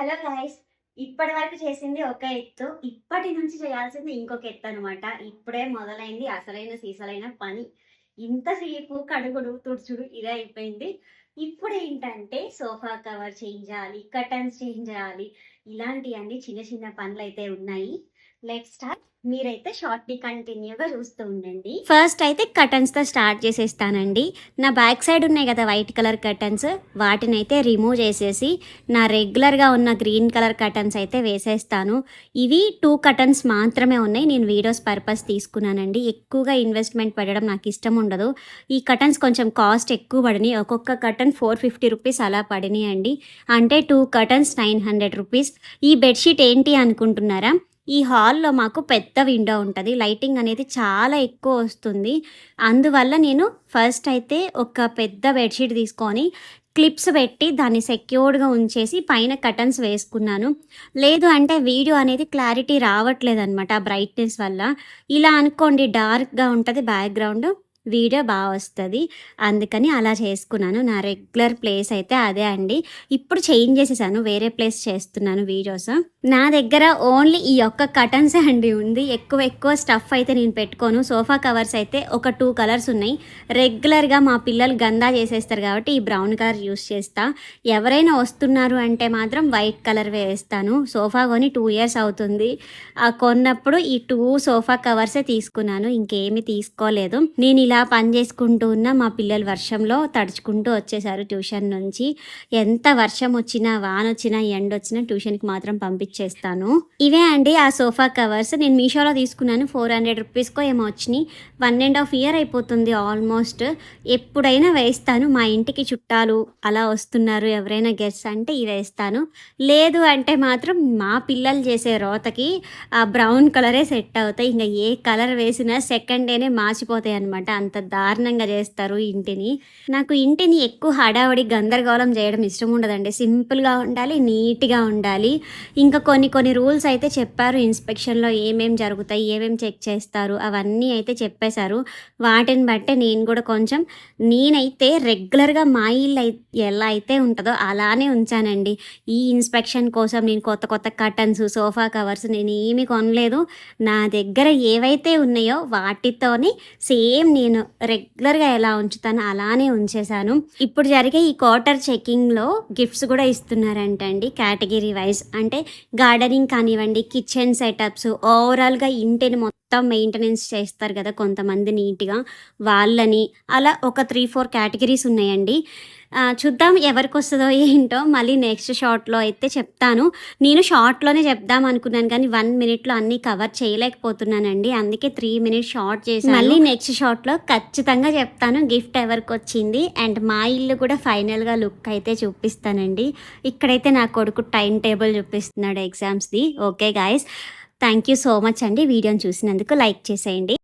Hello guys ఇప్పటి వరకు చేసింది ఒక ఎత్తు. ఇప్పటి నుంచి చేయాల్సింది ఇంకొక ఎత్తు అనమాట ఇప్పుడే మొదలైంది అసలైన సీసలైన పని. ఇంతసేపు కడుగుడు తుడుచుడు ఇదే అయిపోయింది. ఇప్పుడు ఏంటంటే సోఫా కవర్ చేంజ్ చేయాలి కర్టన్స్ చేంజ్ చేయాలి. ఇలాంటివన్నీ చిన్న చిన్న పనులు అయితే ఉన్నాయి. లెట్ స్టార్ట్ మీరైతే షార్ట్ని కంటిన్యూగా చూస్తూ ఉండండి. ఫస్ట్ అయితే కర్టన్స్తో స్టార్ట్ చేసేస్తానండి. నా బ్యాక్ సైడ్ ఉన్నాయి కదా వైట్ కలర్ కర్టన్స్ వాటిని అయితే రిమూవ్ చేసేసి నా రెగ్యులర్గా ఉన్న గ్రీన్ కలర్ కర్టన్స్ అయితే వేసేస్తాను. ఇవి టూ కర్టన్స్ మాత్రమే ఉన్నాయి. నేను వీడియోస్ పర్పస్ తీసుకున్నానండి. ఎక్కువగా ఇన్వెస్ట్మెంట్ పెట్టడం నాకు ఇష్టం ఉండదు. ఈ కర్టన్స్ కొంచెం కాస్ట్ ఎక్కువ పడినాయి. ఒక్కొక్క కర్టన్ ఫోర్ ఫిఫ్టీ రూపీస్ అలా పడినాయి అండి అంటే two curtains nine hundred rupees ఈ బెడ్షీట్ ఏంటి అనుకుంటున్నారా? ఈ హాల్లో మాకు పెద్ద విండో ఉంటుంది. లైటింగ్ అనేది చాలా ఎక్కువ వస్తుంది. అందువల్ల నేను ఫస్ట్ అయితే ఒక పెద్ద బెడ్షీట్ తీసుకొని క్లిప్స్ పెట్టి దాన్ని సెక్యూర్డ్గా ఉంచేసి పైన కటన్స్ వేసుకున్నాను. లేదు అంటే వీడియో అనేది క్లారిటీ రావట్లేదు అనమాట ఆ బ్రైట్నెస్ వల్ల. ఇలా అనుకోండి డార్క్గా ఉంటుంది బ్యాక్గ్రౌండ్. వీడియో బాగా వస్తుంది. అందుకని అలా చేసుకున్నాను. నా రెగ్యులర్ ప్లేస్ అయితే అదే అండి. ఇప్పుడు చేంజ్ చేసేసాను. వేరే ప్లేస్ చేస్తున్నాను వీడియోస్. నా దగ్గర ఓన్లీ ఈ ఒక్క కటన్స్ అండి ఉంది. ఎక్కువ ఎక్కువ స్టఫ్ అయితే నేను పెట్టుకోను. సోఫా కవర్స్ అయితే ఒక టూ కలర్స్ ఉన్నాయి. రెగ్యులర్గా మా పిల్లలు గందా చేసేస్తారు కాబట్టి ఈ బ్రౌన్ కలర్ యూస్ చేస్తా. ఎవరైనా వస్తున్నారు అంటే మాత్రం వైట్ కలర్ వేస్తాను. సోఫా కొని టూ ఇయర్స్ అవుతుంది. ఆ కొన్నప్పుడు ఈ టూ సోఫా కవర్సే తీసుకున్నాను. ఇంకేమీ తీసుకోలేదు. నేను ఇలా పని చేసుకుంటూ ఉన్న మా పిల్లలు వర్షంలో తడుచుకుంటూ వచ్చేసారు ట్యూషన్ నుంచి. ఎంత వర్షం వచ్చినా వాన వచ్చినా ఎండ వచ్చినా ట్యూషన్కి మాత్రం పంపించేస్తాను. ఇవే అండి ఆ సోఫా కవర్స్. నేను మీషోలో తీసుకున్నాను. ఫోర్ హండ్రెడ్ రూపీస్కో ఏమో వచ్చినాయి. వన్ అండ్ హాఫ్ ఇయర్ అయిపోతుంది ఆల్మోస్ట్. ఎప్పుడైనా వేస్తాను మా ఇంటికి చుట్టాలు అలా వస్తున్నారు. ఎవరైనా గెస్ట్ అంటే ఇవి వేస్తాను. లేదు అంటే మాత్రం మా పిల్లలు చేసే రోతకి ఆ బ్రౌన్ కలరే సెట్ అవుతాయి. ఇంకా ఏ కలర్ వేసినా సెకండ్ డేనే మార్చిపోతాయి అనమాట అంత దారుణంగా చేస్తారు ఇంటిని. నాకు ఇంటిని ఎక్కువ హడావడి గందరగోళం చేయడం ఇష్టం ఉండదండి. సింపుల్గా ఉండాలి నీట్గా ఉండాలి. ఇంకా కొన్ని కొన్ని రూల్స్ అయితే చెప్పారు. ఇన్స్పెక్షన్లో ఏమేమి జరుగుతాయి ఏమేమి చెక్ చేస్తారు అవన్నీ అయితే చెప్పేశారు. వాటిని బట్టే నేను కూడా కొంచెం నేనైతే రెగ్యులర్గా మా ఇల్లు ఎలా అయితే ఉంటుందో అలానే ఉంచానండి. ఈ ఇన్స్పెక్షన్ కోసం నేను కొత్త కొత్త కర్టన్స్ సోఫా కవర్స్ నేను ఏమీ కొనలేదు. నా దగ్గర ఏవైతే ఉన్నాయో వాటితోనే సేమ్ నేను రెగ్యులర్గా ఎలా ఉంచుతానో అలానే ఉంచేశాను. ఇప్పుడు జరిగే ఈ క్వార్టర్ చెకింగ్లో గిఫ్ట్స్ కూడా ఇస్తున్నారంటండి కేటగిరీ వైజ్. అంటే గార్డెనింగ్ కానివ్వండి కిచెన్ సెటప్స్ ఓవరాల్గా ఇంటిని మొత్తం మెయింటెనెన్స్ చేస్తారు కదా కొంతమంది నీట్గా వాళ్ళని. అలా ఒక త్రీ ఫోర్ కేటగిరీస్ ఉన్నాయండి. చూద్దాం ఎవరికి వస్తుందో ఏంటో మళ్ళీ నెక్స్ట్ షార్ట్లో అయితే చెప్తాను. నేను షార్ట్లోనే చెప్దాం అనుకున్నాను కానీ వన్ మినిట్లో అన్నీ కవర్ చేయలేకపోతున్నానండి. అందుకే త్రీ మినిట్స్ షార్ట్ చేసి మళ్ళీ నెక్స్ట్ షార్ట్లో ఖచ్చితంగా చెప్తాను గిఫ్ట్ ఎవరికి వచ్చింది అండ్ మా ఇల్లు కూడా ఫైనల్గా లుక్ అయితే చూపిస్తానండి. ఇక్కడైతే నా కొడుకు టైం టేబుల్ చూపిస్తున్నాడు ఎగ్జామ్స్ది okay guys thank you so much అండి వీడియోని చూసినందుకు లైక్ చేసేయండి.